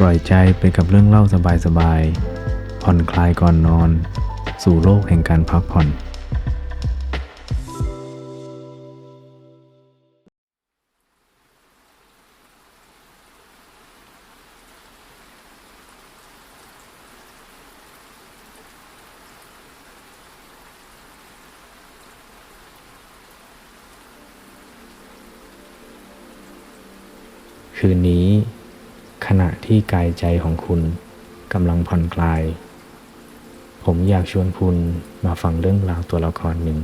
ปล่อยใจไปกับเรื่องเล่าสบายๆ ผ่อนคลายก่อนนอน สู่โลกแห่งการพักผ่อน คืนนี้ ขณะที่กายใจของคุณกำลังผ่อนคลาย ผมอยากชวนคุณมาฟังเรื่องราวตัวละครหนึ่ง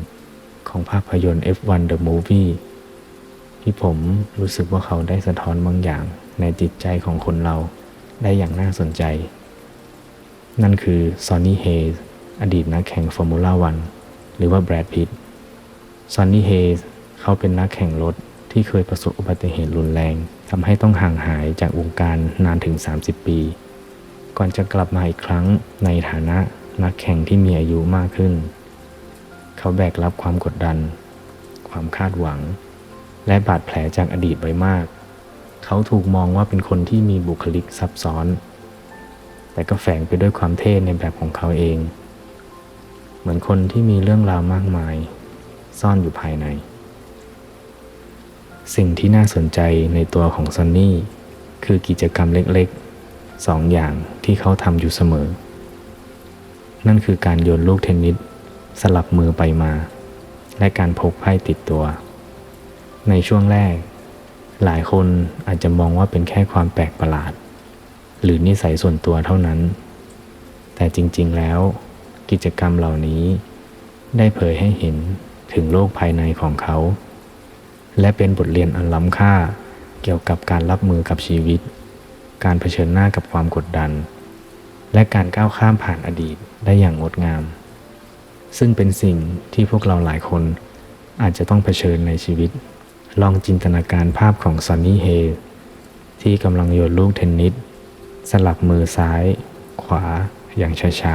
ของภาพยนตร์ F1 The Movie ที่ผมรู้สึกว่าเขาได้สะท้อนบางอย่างในจิตใจของคนเราได้อย่างน่าสนใจ นั่นคือซอนนี่เฮสอดีตนักแข่งฟอร์มูล่าวันหรือว่าแบรดพิตซอนนี่เฮสเขาเป็นนักแข่งรถที่เคยประสบอุบัติเหตุรุนแรง ทำให้ต้องห่างหายจากวงการนานถึง 30 ปี ก่อนจะกลับมาอีกครั้งในฐานะนักแข่งที่มีอายุมากขึ้น เขาแบกรับความกดดัน ความคาดหวัง และบาดแผลจากอดีตไว้มาก เขาถูกมองว่าเป็นคนที่มีบุคลิกซับซ้อน แต่ก็แฝงไปด้วยความเท่ในแบบของเขาเอง เหมือนคนที่มีเรื่องราวมากมาย ซ่อนอยู่ภายใน สิ่งที่น่าสนใจในตัวของซอนนี่คือกิจกรรมเล็กๆสองอย่างที่เขาทำอยู่เสมอ นั่นคือการโยนลูกเทนนิสสลับมือไปมา และการพกไพ่ติดตัว ในช่วงแรก หลายคนอาจจะมองว่าเป็นแค่ความแปลกประหลาด หรือนิสัยส่วนตัวเท่านั้น แต่จริงๆแล้ว กิจกรรมเหล่านี้ ได้เผยให้เห็นถึงโลกภายในของเขา และเป็นบทเรียนอันล้ำค่า เกี่ยวกับการรับมือกับชีวิต การเผชิญหน้ากับความกดดัน และการก้าวข้ามผ่านอดีตได้อย่างงดงาม ซึ่งเป็นสิ่งที่พวกเราหลายคนอาจจะต้องเผชิญในชีวิต ลองจินตนาการภาพของซอนนี่เฮที่กำลังโยนลูกเทนนิสสลับมือซ้าย ขวาอย่างช้า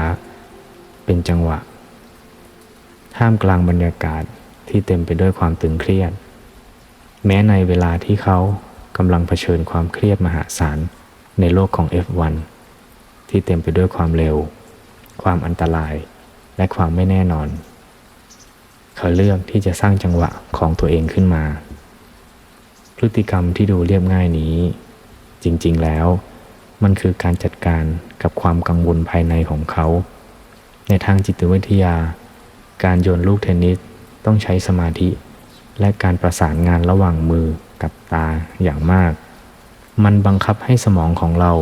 ๆ เป็นจังหวะ ท่ามกลางบรรยากาศที่เต็มไปด้วยความตึงเครียด แม้ในเวลาที่เขากำลังเผชิญความเครียดมหาศาลในโลกของ F1 ที่เต็มไปด้วยความเร็ว ความอันตราย และความไม่แน่นอน เขาเลือกที่จะสร้างจังหวะของตัวเองขึ้นมา พฤติกรรมที่ดูเรียบง่ายนี้ จริงๆแล้ว มันคือการจัดการกับความกังวลภายในของเขา ในทางจิตวิทยา การโยนลูกเทนนิสต้องใช้สมาธิ และการประสานงานระหว่างมือกับตาอย่างมาก มันบังคับให้สมองของเรา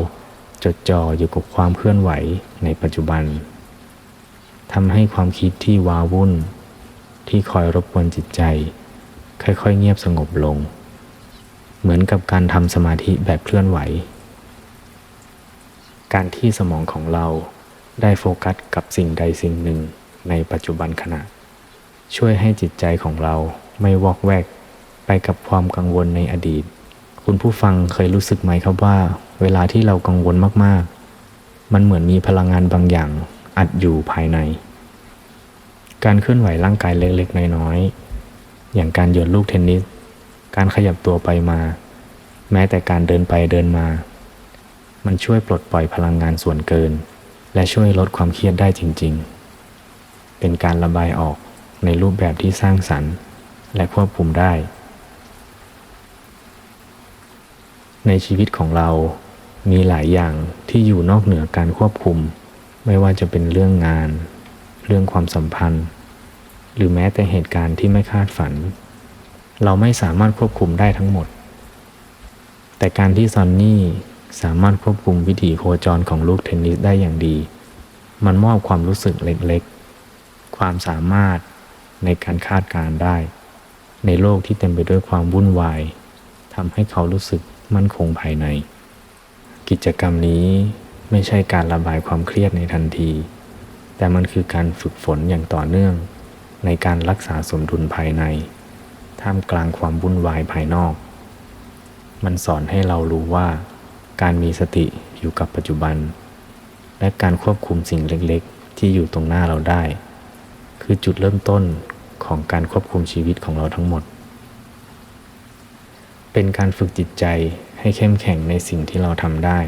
จดจ่ออยู่กับความเคลื่อนไหวในปัจจุบันทำให้ความคิดที่ว้าวุ่น ที่คอยรบกวนจิตใจ ค่อยๆ เงียบสงบลง เหมือนกับการทำสมาธิแบบเคลื่อนไหว การที่สมองของเราได้โฟกัสกับสิ่งใดสิ่งหนึ่งในปัจจุบันขณะ ช่วยให้จิตใจของเรา ไม่วอกแวกไปกับความกังวลในอดีต คุณผู้ฟังเคยรู้สึกไหมครับว่า เวลาที่เรากังวลมากๆ มันเหมือนมีพลังงานบางอย่างอัดอยู่ภายใน การเคลื่อนไหวร่างกายเล็กๆ น้อยๆ อย่างการโยนลูกเทนนิส การขยับตัวไปมา แม้แต่การเดินไปเดินมา มันช่วยปลดปล่อยพลังงานส่วนเกิน และช่วยลดความเครียดได้จริง ๆ เป็นการระบายออกในรูปแบบที่สร้างสรรค์ และควบคุมได้ ในชีวิตของเรามีหลายอย่างที่อยู่นอกเหนือการควบคุม ไม่ว่าจะเป็นเรื่องงาน เรื่องความสัมพันธ์ หรือแม้แต่เหตุการณ์ที่ไม่คาดฝัน เราไม่สามารถควบคุมได้ทั้งหมด แต่การที่ซอนนี่สามารถควบคุมวิถีโคจรของลูกเทนนิสได้อย่างดี มันมอบความรู้สึกเล็กๆ ความสามารถในการคาดการได้ ในโลกที่เต็มไปด้วยความวุ่นวายทำให้เขารู้สึกมั่นคงภายใน กิจกรรมนี้ไม่ใช่การระบายความเครียดในทันที แต่มันคือการฝึกฝนอย่างต่อเนื่อง ในการรักษาสมดุลภายใน ท่ามกลางความวุ่นวายภายนอก มันสอนให้เรารู้ว่า การมีสติอยู่กับปัจจุบัน และการควบคุมสิ่งเล็กๆ ที่อยู่ตรงหน้าเราได้ คือจุดเริ่มต้น ของการควบคุมชีวิตของเราทั้งหมด เป็นการฝึกจิตใจให้เข้มแข็งในสิ่งที่เราทำได้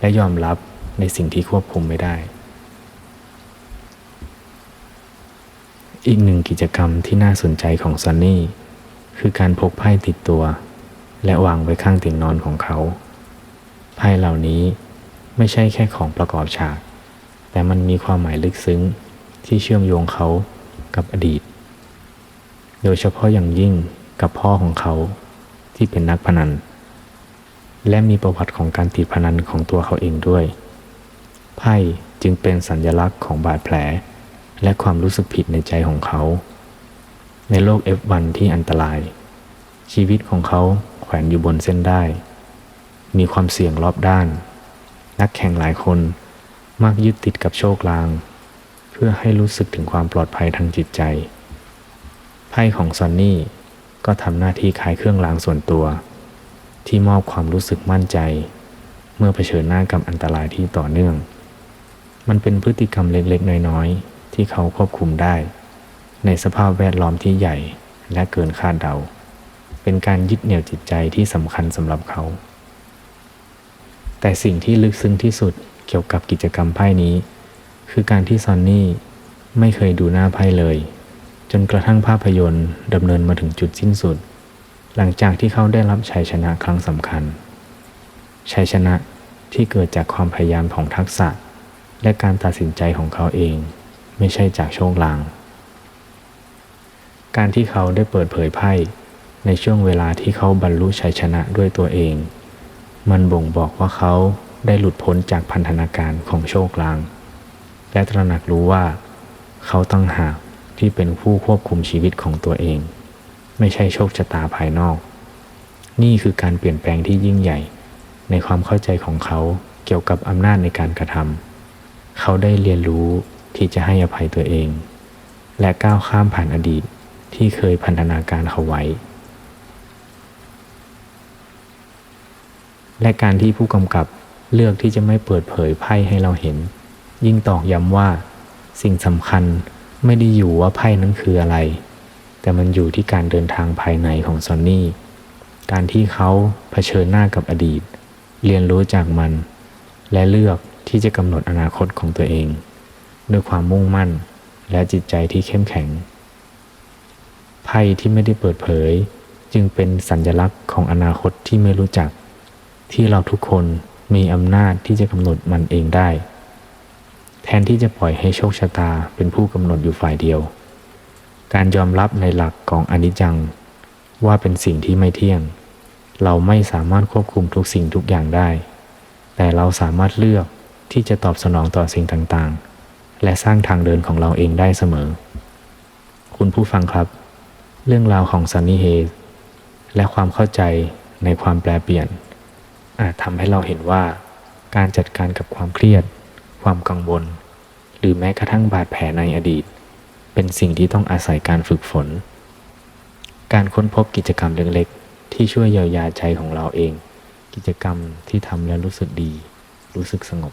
และยอมรับในสิ่งที่ควบคุมไม่ได้ อีกหนึ่งกิจกรรมที่น่าสนใจของซันนี่คือการพกไพ่ติดตัว และวางไว้ข้างเตียงนอนของเขา ไพ่เหล่านี้ไม่ใช่แค่ของประกอบฉาก แต่มันมีความหมายลึกซึ้งที่เชื่อมโยงเขากับอดีต โดยเฉพาะอย่างยิ่งกับพ่อของเขาที่เป็นนักพนัน และมีประวัติของการติดพนันของตัวเขาเองด้วย ไพ่จึงเป็นสัญลักษณ์ของบาดแผล และความรู้สึกผิดในใจของเขา ในโลก F1 ที่อันตราย ชีวิตของเขาแขวนอยู่บนเส้นได้ มีความเสี่ยงรอบด้าน นักแข่งหลายคนมักยึดติดกับโชคลาง เพื่อให้รู้สึกถึงความปลอดภัยทางจิตใจ ไพ่ของซอนนี่ก็ทำหน้าที่คล้ายเครื่องรางส่วนตัว ที่มอบความรู้สึกมั่นใจ เมื่อเผชิญหน้ากับอันตรายที่ต่อเนื่อง มันเป็นพฤติกรรมเล็กๆ น้อยๆ ที่เขาควบคุมได้ ในสภาพแวดล้อมที่ใหญ่และเกินคาดเดา เป็นการยึดเหนี่ยวจิตใจที่สำคัญสำหรับเขา แต่สิ่งที่ลึกซึ้งที่สุดเกี่ยวกับกิจกรรมไพ่นี้ คือการที่ซอนนี่ไม่เคยดูหน้าไพ่เลย จนกระทั่งภาพยนตร์ดำเนินมาถึงจุดสิ้นสุด หลังจากที่เขาได้รับชัยชนะครั้งสำคัญ ชัยชนะที่เกิดจากความพยายามของทักษะ และการตัดสินใจของเขาเอง ไม่ใช่จากโชคลาง การที่เขาได้เปิดเผยไพ่ในช่วงเวลาที่เขาบรรลุชัยชนะด้วยตัวเอง มันบ่งบอกว่าเขาได้หลุดพ้นจากพันธนาการของโชคลาง และตระหนักรู้ว่า เขาตั้งหาก ที่เป็นผู้ควบคุมชีวิตของตัวเอง ไม่ใช่โชคชะตาภายนอก นี่คือการเปลี่ยนแปลงที่ยิ่งใหญ่ ในความเข้าใจของเขาเกี่ยวกับอำนาจในการกระทำเขาได้เรียนรู้ที่จะให้อภัยตัวเอง และก้าวข้ามผ่านอดีตที่เคยพันธนาการเขาไว้ และการที่ผู้กำกับเลือกที่จะไม่เปิดเผยไพ่ให้เราเห็น ยิ่งตอกย้ำว่า สิ่งสำคัญ ไม่ได้อยู่ว่าไพ่นั้นคืออะไร แต่มันอยู่ที่การเดินทางภายในของซอนนี่ การที่เขาเผชิญหน้ากับอดีต เรียนรู้จากมัน และเลือกที่จะกำหนดอนาคตของตัวเอง ด้วยความมุ่งมั่นและจิตใจที่เข้มแข็ง ไพ่ที่ไม่ได้เปิดเผย จึงเป็นสัญลักษณ์ของอนาคตที่ไม่รู้จัก ที่เราทุกคนมีอำนาจที่จะกำหนดมันเองได้ แทนที่จะปล่อยให้โชคชะตาเป็นผู้กำหนดอยู่ฝ่ายเดียว การยอมรับในหลักของอนิจจัง ว่าเป็นสิ่งที่ไม่เที่ยง เราไม่สามารถควบคุมทุกสิ่งทุกอย่างได้ แต่เราสามารถเลือกที่จะตอบสนองต่อสิ่งต่างๆ และสร้างทางเดินของเราเองได้เสมอ คุณผู้ฟังครับ เรื่องราวของซันนี่เฮสและความเข้าใจในความแปลเปลี่ยน อาจทำให้เราเห็นว่าการจัดการกับความเครียด ความกังวล หรือแม้กระทั่งบาดแผลในอดีต เป็นสิ่งที่ต้องอาศัยการฝึกฝน การค้นพบกิจกรรมเล็กๆ ที่ช่วยเยียวยาใจของเราเอง กิจกรรมที่ทำแล้วรู้สึกดี รู้สึกสงบ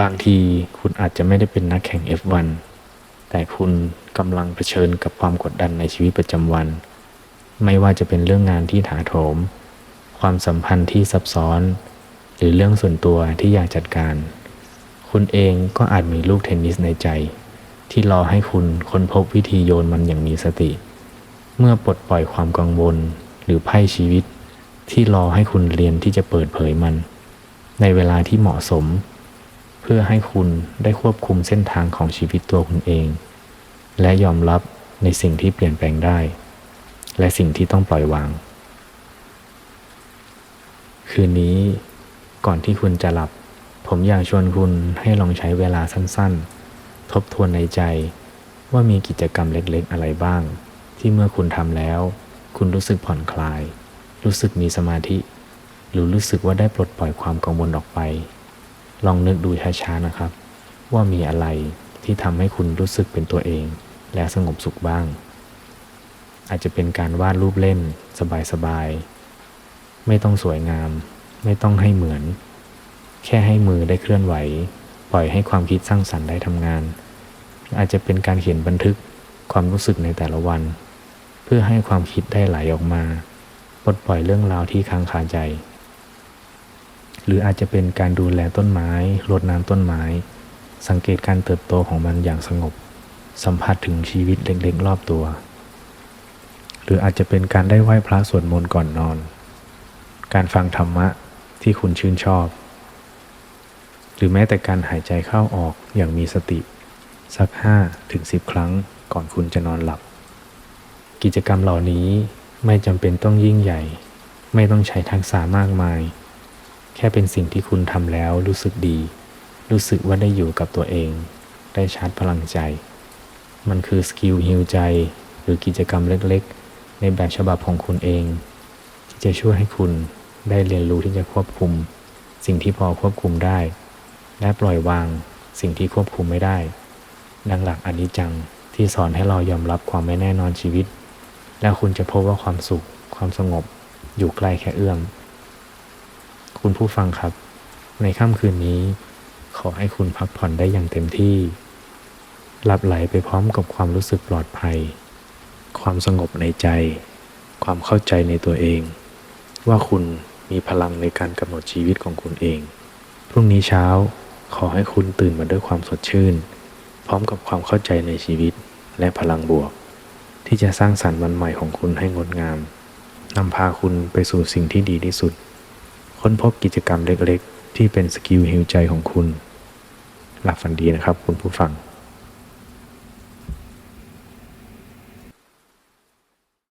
บางทีคุณอาจจะไม่ได้เป็นนักแข่ง F1 แต่คุณกำลังเผชิญกับความกดดันในชีวิตประจำวัน ไม่ว่าจะเป็นเรื่องงานที่ถาโถม ความสัมพันธ์ที่ซับซ้อน หรือเรื่องส่วนตัวที่อยากจัดการ คุณเองก็อาจมีลูกเทนนิสในใจ ที่รอให้คุณค้นพบวิธีโยนมันอย่างมีสติ เมื่อปลดปล่อยความกังวลหรือไพ่ชีวิต ที่รอให้คุณเรียนที่จะเปิดเผยมัน ในเวลาที่เหมาะสม เพื่อให้คุณได้ควบคุมเส้นทางของชีวิตตัวคุณเอง และยอมรับในสิ่งที่เปลี่ยนแปลงได้ และสิ่งที่ต้องปล่อยวาง คืนนี้ก่อนที่คุณจะหลับ ผมอยากชวนคุณให้ลองใช้เวลาสั้นๆ ทบทวนในใจ ว่ามีกิจกรรมเล็กๆ อะไรบ้าง ที่เมื่อคุณทำแล้ว คุณรู้สึกผ่อนคลาย รู้สึกมีสมาธิ หรือรู้สึกว่าได้ปลดปล่อยความกังวลออกไป ลองนึกดูช้าๆนะครับ ว่ามีอะไรที่ทำให้คุณรู้สึกเป็นตัวเอง และสงบสุขบ้าง อาจจะเป็นการวาดรูปเล่น สบายๆไม่ต้องสวยงาม ไม่ต้องให้เหมือน แค่ให้มือได้เคลื่อนไหว ปล่อยให้ความคิดสร้างสรรค์ได้ทำงาน อาจจะเป็นการเขียนบันทึกความรู้สึกในแต่ละวัน เพื่อให้ความคิดได้ไหลออกมาปลดปล่อยเรื่องราวที่ค้างคาใจ หรืออาจจะเป็นการดูแลต้นไม้รดน้ำต้นไม้ สังเกตการเติบโตของมันอย่างสงบ สัมผัสถึงชีวิตเล็กๆรอบตัว หรืออาจจะเป็นการได้ไหว้พระสวดมนต์ก่อนนอน การฟังธรรมะที่คุณชื่นชอบ รือแม้แต่การหายใจเข้าออกอย่างมีสติ สัก 5 ถึง 10 ครั้งก่อนคุณจะนอนหลับ กิจกรรมเหล่านี้ไม่จำเป็นต้องยิ่งใหญ่ ไม่ต้องใช้ทักษะมากมาย แค่เป็นสิ่งที่คุณทำแล้วรู้สึกดี รู้สึกว่าได้อยู่กับตัวเอง ได้ชาร์จพลังใจ มันคือสกิลฮิวใจ หรือกิจกรรมเล็กๆ ในแบบฉบับของคุณเอง ที่จะช่วยให้คุณได้เรียนรู้ที่จะควบคุม สิ่งที่พอควบคุมได้ และปล่อยวางสิ่งที่ควบคุมไม่ได้ ดังหลักอนิจจังที่สอนให้เรายอมรับความไม่แน่นอนชีวิต แล้วคุณจะพบว่าความสุข ความสงบ อยู่ใกล้แค่เอื้อม คุณผู้ฟังครับ ในค่ำคืนนี้ ขอให้คุณพักผ่อนได้อย่างเต็มที่ หลับไหลไปพร้อมกับความรู้สึกปลอดภัย ความสงบในใจ ความเข้าใจในตัวเอง ว่าคุณมีพลังในการกำหนดชีวิตของคุณเอง พรุ่งนี้เช้า ขอให้คุณตื่นมาด้วยความสดชื่น พร้อมกับความเข้าใจในชีวิตและพลังบวก ที่จะสร้างสรรค์วันใหม่ของคุณให้งดงามนำพาคุณไปสู่สิ่งที่ดีที่สุด ค้นพบกิจกรรมเล็กๆ ที่เป็นสกิลฮิวใจของคุณ หลับฝันดีนะครับคุณผู้ฟัง